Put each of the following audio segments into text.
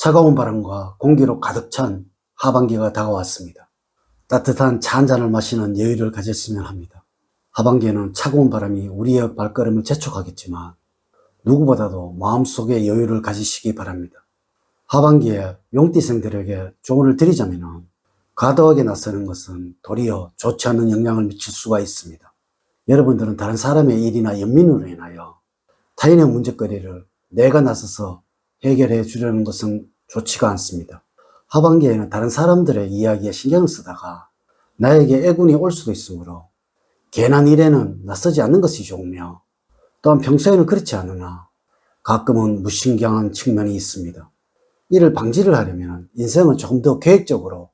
차가운 바람과 공기로 가득 찬 하반기가 다가왔습니다. 따뜻한 차 한 잔을 마시는 여유를 가졌으면 합니다. 하반기에는 차가운 바람이 우리의 발걸음을 재촉하겠지만 누구보다도 마음속에 여유를 가지시기 바랍니다. 하반기에 용띠생들에게 조언을 드리자면 과도하게 나서는 것은 도리어 좋지 않은 영향을 미칠 수가 있습니다. 여러분들은 다른 사람의 일이나 연민으로 인하여 타인의 문제거리를 내가 나서서 해결해 주려는 것은 좋지가 않습니다. 하반기에는 다른 사람들의 이야기에 신경을 쓰다가 나에게 애군이 올 수도 있으므로 괜한 일에는 나서지 않는 것이 좋으며 또한 평소에는 그렇지 않으나 가끔은 무신경한 측면이 있습니다. 이를 방지를 하려면 인생을 조금 더 계획적으로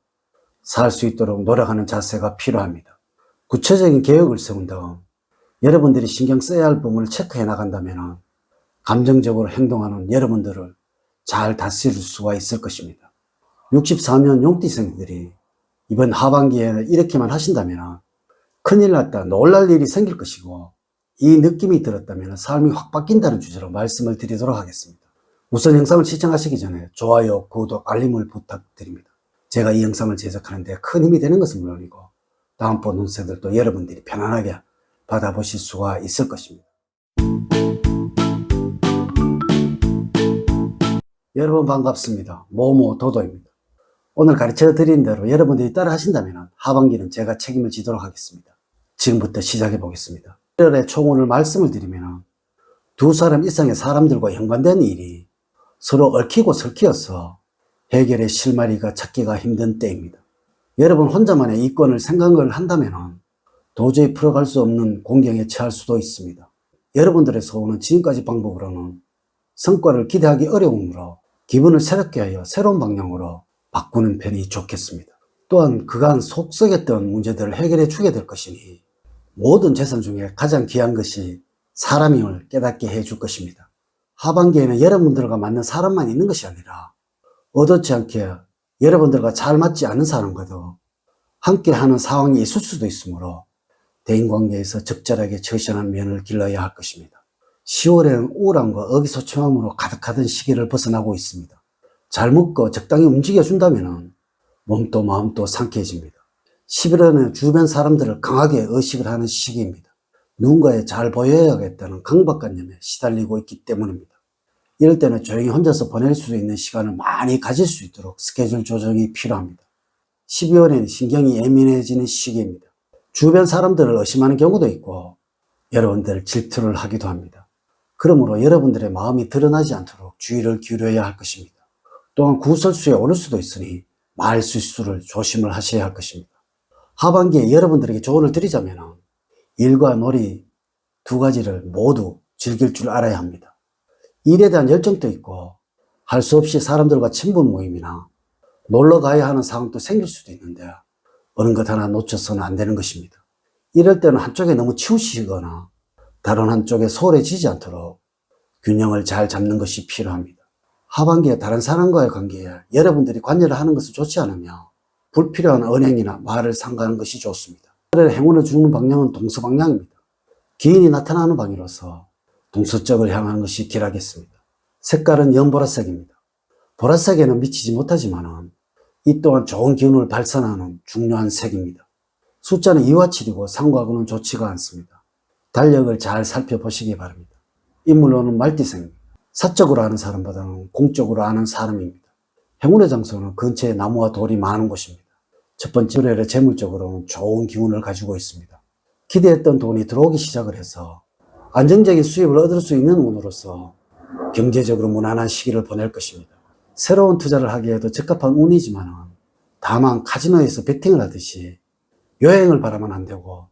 살 수 있도록 노력하는 자세가 필요합니다. 구체적인 계획을 세운 다음 여러분들이 신경 써야 할 부분을 체크해 나간다면 감정적으로 행동하는 여러분들을 잘 다스릴 수가 있을 것입니다. 64년 용띠생들이 이번 하반기에 이렇게만 하신다면 큰일 났다, 놀랄 일이 생길 것이고 이 느낌이 들었다면 삶이 확 바뀐다는 주제로 말씀을 드리도록 하겠습니다. 우선 영상을 시청하시기 전에 좋아요, 구독, 알림을 부탁드립니다. 제가 이 영상을 제작하는데 큰 힘이 되는 것은 물론이고 다음번 운세들도 여러분들이 편안하게 받아보실 수가 있을 것입니다. 여러분 반갑습니다. 모모 도도입니다. 오늘 가르쳐 드린 대로 여러분들이 따라 하신다면 하반기는 제가 책임을 지도록 하겠습니다. 지금부터 시작해 보겠습니다. 1월에 총훈을 말씀을 드리면 두 사람 이상의 사람들과 연관된 일이 서로 얽히고 설키어서 해결의 실마리가 찾기가 힘든 때입니다. 여러분 혼자만의 이권을 생각을 한다면 도저히 풀어갈 수 없는 공경에 처할 수도 있습니다. 여러분들의 소원은 지금까지 방법으로는 성과를 기대하기 어려우므로 기분을 새롭게 하여 새로운 방향으로 바꾸는 편이 좋겠습니다. 또한 그간 속썩였던 문제들을 해결해 주게 될 것이니 모든 재산 중에 가장 귀한 것이 사람임을 깨닫게 해 줄 것입니다. 하반기에는 여러분들과 맞는 사람만 있는 것이 아니라 얻었지 않게 여러분들과 잘 맞지 않은 사람과도 함께 하는 상황이 있을 수도 있으므로 대인관계에서 적절하게 처신한 면을 길러야 할 것입니다. 10월에는 우울함과 의기소침함으로 가득하던 시기를 벗어나고 있습니다. 잘 먹고 적당히 움직여준다면 몸도 마음도 상쾌해집니다. 11월에는 주변 사람들을 강하게 의식을 하는 시기입니다. 누군가에 잘 보여야겠다는 강박관념에 시달리고 있기 때문입니다. 이럴 때는 조용히 혼자서 보낼 수 있는 시간을 많이 가질 수 있도록 스케줄 조정이 필요합니다. 12월에는 신경이 예민해지는 시기입니다. 주변 사람들을 의심하는 경우도 있고 여러분들 질투를 하기도 합니다. 그러므로 여러분들의 마음이 드러나지 않도록 주의를 기울여야 할 것입니다. 또한 구설수에 오를 수도 있으니 말 실수를 조심을 하셔야 할 것입니다. 하반기에 여러분들에게 조언을 드리자면 일과 놀이 두 가지를 모두 즐길 줄 알아야 합니다. 일에 대한 열정도 있고 할 수 없이 사람들과 친분 모임이나 놀러 가야 하는 상황도 생길 수도 있는데 어느 것 하나 놓쳐서는 안 되는 것입니다. 이럴 때는 한쪽에 너무 치우치거나 다른 한쪽에 소홀해지지 않도록 균형을 잘 잡는 것이 필요합니다. 하반기에 다른 사람과의 관계에 여러분들이 관여를 하는 것은 좋지 않으며 불필요한 언행이나 말을 삼가는 것이 좋습니다. 행운을 주는 방향은 동서 방향입니다. 기인이 나타나는 방이로서 동서쪽을 향하는 것이 길하겠습니다. 색깔은 연보라색입니다. 보라색에는 미치지 못하지만 이 또한 좋은 기운을 발산하는 중요한 색입니다. 숫자는 2와 7이고 상과하고는 좋지가 않습니다. 달력을 잘 살펴보시기 바랍니다. 인물로는 말띠색입니다. 사적으로 아는 사람보다는 공적으로 아는 사람입니다. 행운의 장소는 근처에 나무와 돌이 많은 곳입니다. 첫 번째 월에 재물적으로는 좋은 기운을 가지고 있습니다. 기대했던 돈이 들어오기 시작을 해서 안정적인 수입을 얻을 수 있는 운으로서 경제적으로 무난한 시기를 보낼 것입니다. 새로운 투자를 하기에도 적합한 운이지만 다만 카지노에서 베팅을 하듯이 여행을 바라면 안 되고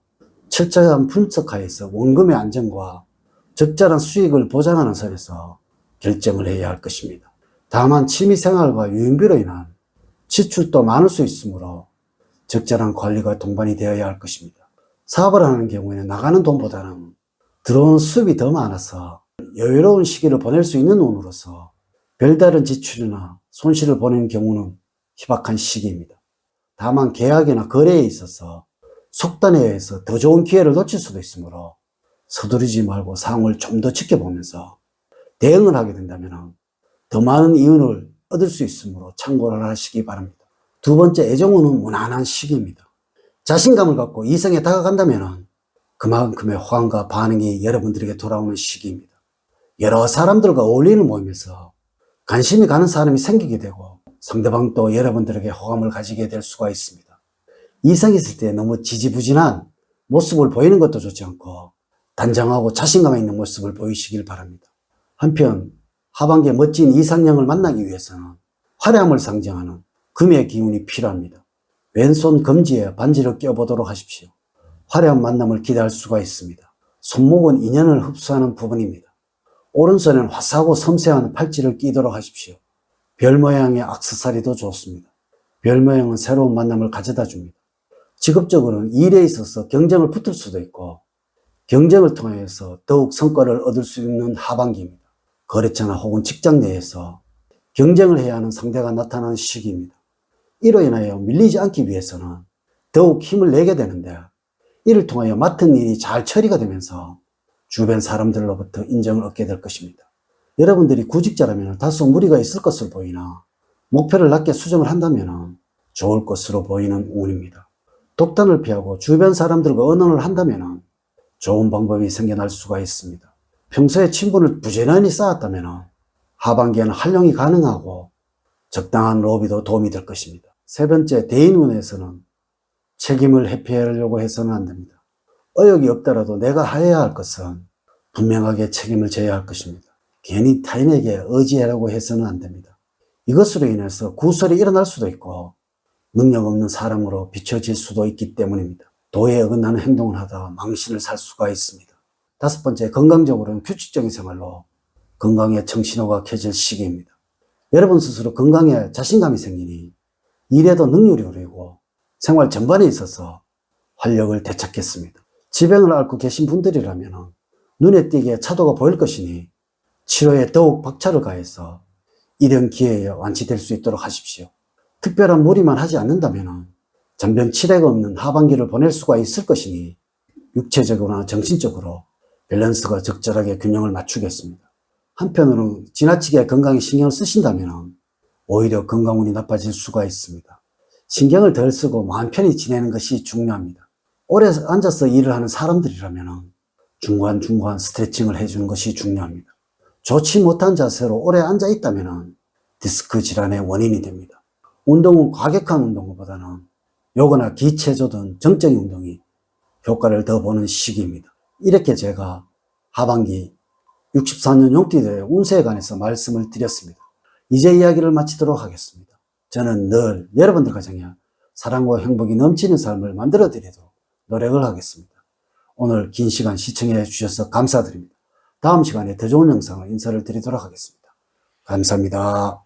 철저한 분석하에서 원금의 안정과 적절한 수익을 보장하는 선에서 결정을 해야 할 것입니다. 다만 취미생활과 유흥비로 인한 지출도 많을 수 있으므로 적절한 관리가 동반이 되어야 할 것입니다. 사업을 하는 경우에는 나가는 돈보다는 들어오는 수입이 더 많아서 여유로운 시기를 보낼 수 있는 운으로서 별다른 지출이나 손실을 보는 경우는 희박한 시기입니다. 다만 계약이나 거래에 있어서 속단에 의해서 더 좋은 기회를 놓칠 수도 있으므로 서두르지 말고 상황을 좀 더 지켜보면서 대응을 하게 된다면 더 많은 이윤을 얻을 수 있으므로 참고를 하시기 바랍니다. 두 번째, 애정운은 무난한 시기입니다. 자신감을 갖고 이성에 다가간다면 그만큼의 호감과 반응이 여러분들에게 돌아오는 시기입니다. 여러 사람들과 어울리는 모임에서 관심이 가는 사람이 생기게 되고 상대방도 여러분들에게 호감을 가지게 될 수가 있습니다. 있을 때 너무 지지부진한 모습을 보이는 것도 좋지 않고 단정하고 자신감 있는 모습을 보이시길 바랍니다. 한편 하반기에 멋진 이상형을 만나기 위해서는 화려함을 상징하는 금의 기운이 필요합니다. 왼손 검지에 반지를 껴보도록 하십시오. 화려한 만남을 기대할 수가 있습니다. 손목은 인연을 흡수하는 부분입니다. 오른손에는 화사하고 섬세한 팔찌를 끼도록 하십시오. 별 모양의 악세사리도 좋습니다. 별 모양은 새로운 만남을 가져다 줍니다. 직업적으로는 일에 있어서 경쟁을 붙을 수도 있고 경쟁을 통해서 더욱 성과를 얻을 수 있는 하반기입니다. 거래처나 혹은 직장 내에서 경쟁을 해야 하는 상대가 나타나는 시기입니다. 이로 인하여 밀리지 않기 위해서는 더욱 힘을 내게 되는데 이를 통하여 맡은 일이 잘 처리가 되면서 주변 사람들로부터 인정을 얻게 될 것입니다. 여러분들이 구직자라면 다소 무리가 있을 것으로 보이나 목표를 낮게 수정을 한다면 좋을 것으로 보이는 운입니다. 독단을 피하고 주변 사람들과 언언을 한다면 좋은 방법이 생겨날 수가 있습니다. 평소에 친분을 부지런히 쌓았다면 하반기에는 활용이 가능하고 적당한 로비도 도움이 될 것입니다. 세 번째, 대인운에서는 책임을 회피하려고 해서는 안 됩니다. 의욕이 없더라도 내가 해야 할 것은 분명하게 책임을 져야 할 것입니다. 괜히 타인에게 의지하려고 해서는 안 됩니다. 이것으로 인해서 구설이 일어날 수도 있고 능력 없는 사람으로 비춰질 수도 있기 때문입니다. 도에 어긋나는 행동을 하다가 망신을 살 수가 있습니다. 다섯 번째, 건강적으로는 규칙적인 생활로 건강에 정신호가 켜질 시기입니다. 여러분 스스로 건강에 자신감이 생기니 일에도 능률이 오르고 생활 전반에 있어서 활력을 되찾겠습니다. 지병을 앓고 계신 분들이라면 눈에 띄게 차도가 보일 것이니 치료에 더욱 박차를 가해서 이런 기회에 완치될 수 있도록 하십시오. 특별한 무리만 하지 않는다면 전병 치레가 없는 하반기를 보낼 수가 있을 것이니 육체적으로나 정신적으로 밸런스가 적절하게 균형을 맞추겠습니다. 한편으로는 지나치게 건강에 신경을 쓰신다면 오히려 건강운이 나빠질 수가 있습니다. 신경을 덜 쓰고 마음 편히 지내는 것이 중요합니다. 오래 앉아서 일을 하는 사람들이라면 중간중간 스트레칭을 해주는 것이 중요합니다. 좋지 못한 자세로 오래 앉아 있다면 디스크 질환의 원인이 됩니다. 운동은 과격한 운동보다는 요거나 기체조 등 정적인 운동이 효과를 더 보는 시기입니다. 이렇게 제가 하반기 64년 용띠들의 운세에 관해서 말씀을 드렸습니다. 이제 이야기를 마치도록 하겠습니다. 저는 늘 여러분들 가정에 사랑과 행복이 넘치는 삶을 만들어 드리도록 노력을 하겠습니다. 오늘 긴 시간 시청해 주셔서 감사드립니다. 다음 시간에 더 좋은 영상을 인사를 드리도록 하겠습니다. 감사합니다.